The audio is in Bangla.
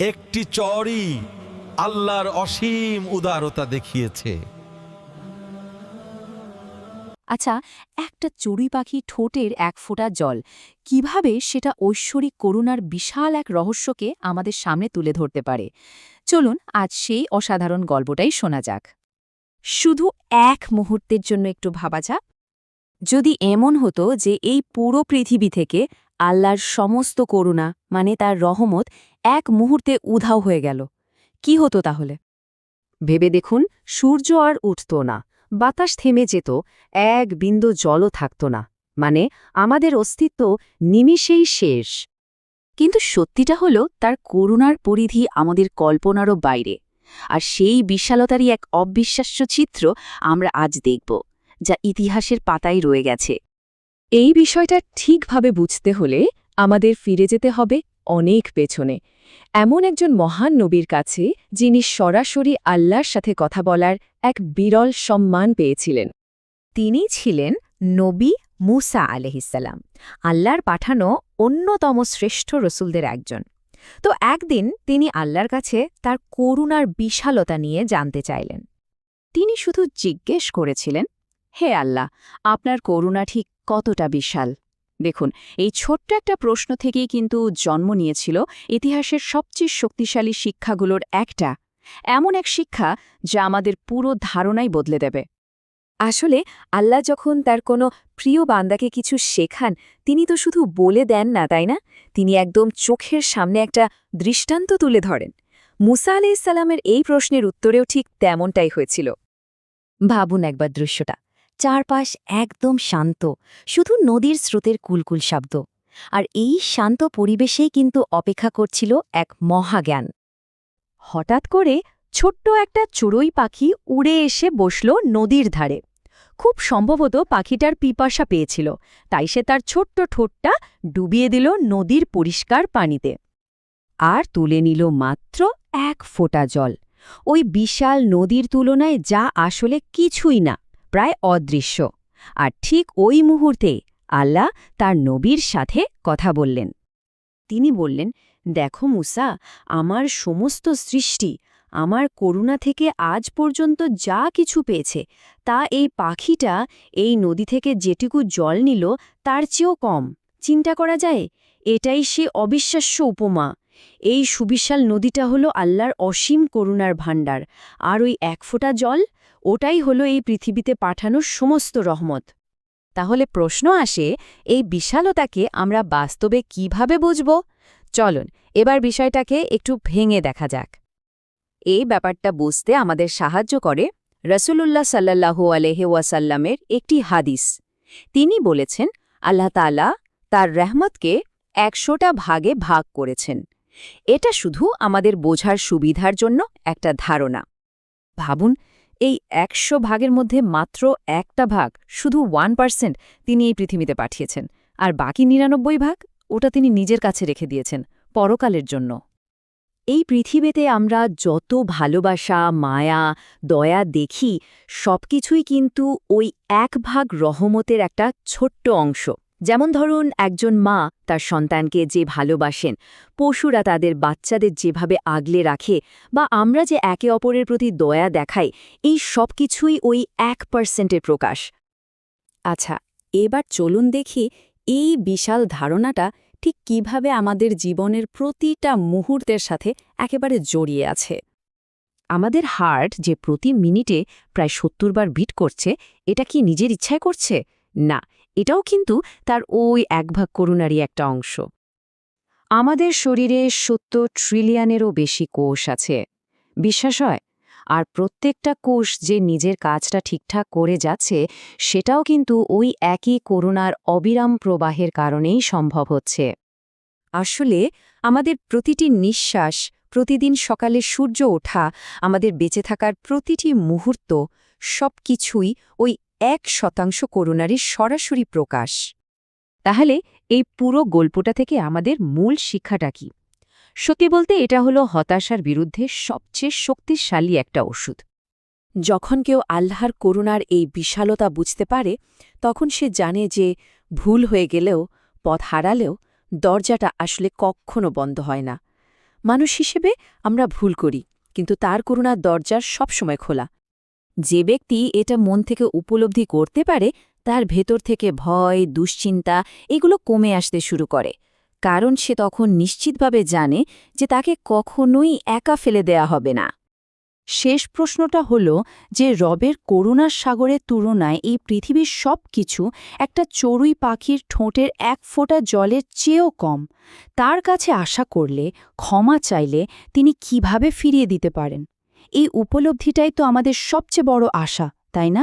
একটি চরই আল্লাহর অসীম উদারতা দেখিয়েছে। আচ্ছা একটা চড়ুই পাখি ঠোঁটের এক ফোঁটা জল, কীভাবে সেটা ঐশ্বরিক করুণার বিশাল এক রহস্যকে আমাদের সামনে তুলে ধরতে পারে? চলুন, আজ সেই অসাধারণ গল্পটাই শোনা যাক। শুধু এক মুহূর্তের জন্য একটু ভাবা যাক। যদি এমন হতো যে এই পুরো পৃথিবী থেকে আল্লাহর সমস্ত করুণা মানে তার রহমত, এক মুহূর্তে উধাও হয়ে গেল। কি হতো তাহলে? ভেবে দেখুন, সূর্য আর উঠত না। বাতাস থেমে যেত, এক বিন্দু জলও থাকত না। মানে আমাদের অস্তিত্ব নিমিষেই শেষ। কিন্তু সত্যিটা হল, তার করুণার পরিধি আমাদের কল্পনারও বাইরে। আর সেই বিশালতারই এক অবিশ্বাস্য চিত্র আমরা আজ দেখব, যা ইতিহাসের পাতায় রয়ে গেছে। এই বিষয়টা ঠিকভাবে বুঝতে হলে আমাদের ফিরে যেতে হবে অনেক পেছনে। এমন একজন মহান নবীর কাছে যিনি সরাসরি আল্লাহর সাথে কথা বলার এক বিরল সম্মান পেয়েছিলেন। তিনি ছিলেন নবী মুসা আলহিসাল্লাম আল্লাহর পাঠানো অন্যতম শ্রেষ্ঠ রসুলদের একজন। তো একদিন তিনি আল্লাহর কাছে তার করুণার বিশালতা নিয়ে জানতে চাইলেন। তিনি শুধু জিজ্ঞেস করেছিলেন হে আল্লাহ, আপনার করুণা ঠিক কতটা বিশাল। দেখুন, এই ছোট্ট একটা প্রশ্ন থেকেই কিন্তু জন্ম নিয়েছিল ইতিহাসের সবচেয়ে শক্তিশালী শিক্ষাগুলোর একটা। এমন এক শিক্ষা যা আমাদের পুরো ধারণাই বদলে দেবে। আসলে, আল্লাহ যখন তার কোনো প্রিয় বান্দাকে কিছু শেখান, তিনি তো শুধু বলে দেন না, তাই না? তিনি একদম চোখের সামনে একটা দৃষ্টান্ত তুলে ধরেন। মুসা আলাইসাল্লামের এই প্রশ্নের উত্তরেও ঠিক তেমনটাই হয়েছিল। ভাবুন একবার দৃশ্যটা। চারপাশ একদম শান্ত, শুধু নদীর স্রোতের কুলকুল শব্দ। আর এই শান্ত পরিবেশেই কিন্তু অপেক্ষা করছিল এক মহাজ্ঞান। হঠাৎ করে ছোট্ট একটা চড়ুই পাখি উড়ে এসে বসল নদীর ধারে। খুব সম্ভবত পাখিটার পিপাসা পেয়েছিল, তাই সে তার ছোট্ট ঠোঁটটা ডুবিয়ে দিল নদীর পরিষ্কার পানিতে। আর তুলে নিল মাত্র এক ফোঁটা জল। ওই বিশাল নদীর তুলনায় যা আসলে কিছুই না। প্রায় অদৃশ্য। আর ঠিক ওই মুহূর্তে আল্লাহ তার নবীর সাথে কথা বললেন। তিনি বললেন, দেখো মুসা, আমার সমস্ত সৃষ্টি, আমার করুণা থেকে আজ পর্যন্ত যা কিছু পেয়েছে, তা এই পাখিটা এই নদী থেকে যেটুকু জল নিল, তার চেয়েও কম। চিন্তা করা যায়, এটাই সে অবিশ্বাস্য উপমা। এই সুবিশাল নদীটা হলো আল্লাহর অসীম করুণার ভাণ্ডার, আর ওই এক ফোঁটা জল, ওটাই হলো এই পৃথিবীতে পাঠানো সমস্ত রহমত। তাহলে প্রশ্ন আসে, এই বিশালতাকে আমরা বাস্তবে কীভাবে বুঝব? চলুন, এবার বিষয়টাকে একটু ভেঙে দেখা যাক। এই ব্যাপারটা বুঝতে আমাদের সাহায্য করে রসুলুল্লাহ সাল্লাহু আলহে ওয়াসাল্লামের একটি হাদিস। তিনি বলেছেন, আল্লাহ তালা তার রহমতকে একশোটা ভাগে ভাগ করেছেন। এটা শুধু আমাদের বোঝার সুবিধার জন্য একটা ধারণা। ভাবুন, এই একশো ভাগের মধ্যে মাত্র একটা ভাগ শুধু ওয়ান পার্সেন্ট তিনি এই পৃথিবীতে পাঠিয়েছেন, আর বাকি নিরানব্বই ভাগ ওটা তিনি নিজের কাছে রেখে দিয়েছেন, পরকালের জন্য। এই পৃথিবীতে আমরা যত ভালোবাসা, মায়া, দয়া দেখি, সবকিছুই কিন্তু ওই এক ভাগ রহমতের একটা ছোট্ট অংশ। যেমন ধরুন, একজন মা তার সন্তানকে যে ভালোবাসেন, পশুরা তাদের বাচ্চাদের যেভাবে আগলে রাখে বা আমরা যে একে অপরের প্রতি দয়া দেখাই, এই সব কিছুই ওই এক পার্সেন্টের প্রকাশ। আচ্ছা এবার চলুন দেখি এই বিশাল ধারণাটা ঠিক কীভাবে আমাদের জীবনের প্রতিটা মুহূর্তের সাথে একেবারে জড়িয়ে আছে। আমাদের হার্ট যে প্রতি মিনিটে প্রায় সত্তর বার বিট করছে, এটা কি নিজের ইচ্ছায় করছে? না এটাও কিন্তু তার ওই এক ভাগ করুণারই একটা অংশ। আমাদের শরীরে সত্তর ট্রিলিয়নেরও বেশি কোষ আছে। বিশ্বাস হয়, আর প্রত্যেকটা কোষ যে নিজের কাজটা ঠিকঠাক করে যাচ্ছে, সেটাও কিন্তু ওই একই করুণার অবিরাম প্রবাহের কারণেই সম্ভব হচ্ছে। আসলে আমাদের প্রতিটি নিঃশ্বাস, প্রতিদিন সকালে সূর্য ওঠা, আমাদের বেঁচে থাকার প্রতিটি মুহূর্ত সব কিছুই ওই এক শতাংশ করুণারই সরাসরি প্রকাশ। তাহলে এই পুরো গল্পটা থেকে আমাদের মূল শিক্ষাটা কি? সত্যি বলতে এটা হলো হতাশার বিরুদ্ধে সবচেয়ে শক্তিশালী একটা ওষুধ। যখন কেউ আল্লাহর করুণার এই বিশালতা বুঝতে পারে, তখন সে জানে যে ভুল হয়ে গেলেও, পথ হারালেও দরজাটা আসলে কখনো বন্ধ হয় না। মানুষ হিসেবে আমরা ভুল করি, কিন্তু তার করুণার দরজার সবসময় খোলা। যে ব্যক্তি এটা মন থেকে উপলব্ধি করতে পারে, তার ভেতর থেকে ভয়, দুশ্চিন্তা এগুলো কমে আসতে শুরু করে। কারণ সে তখন নিশ্চিতভাবে জানে যে তাকে কখনোই একা ফেলে দেয়া হবে না। শেষ প্রশ্নটা হল যে রবের করুণার সাগরের তুলনায় এই পৃথিবীর সব কিছু একটা চড়ুই পাখির ঠোঁটের এক ফোঁটা জলের চেয়েও কম। তার কাছে আশা করলে, ক্ষমা চাইলে তিনি কীভাবে ফিরিয়ে দিতে পারেন? এই উপলব্ধিটাই তো আমাদের সবচেয়ে বড় আশা তাই না?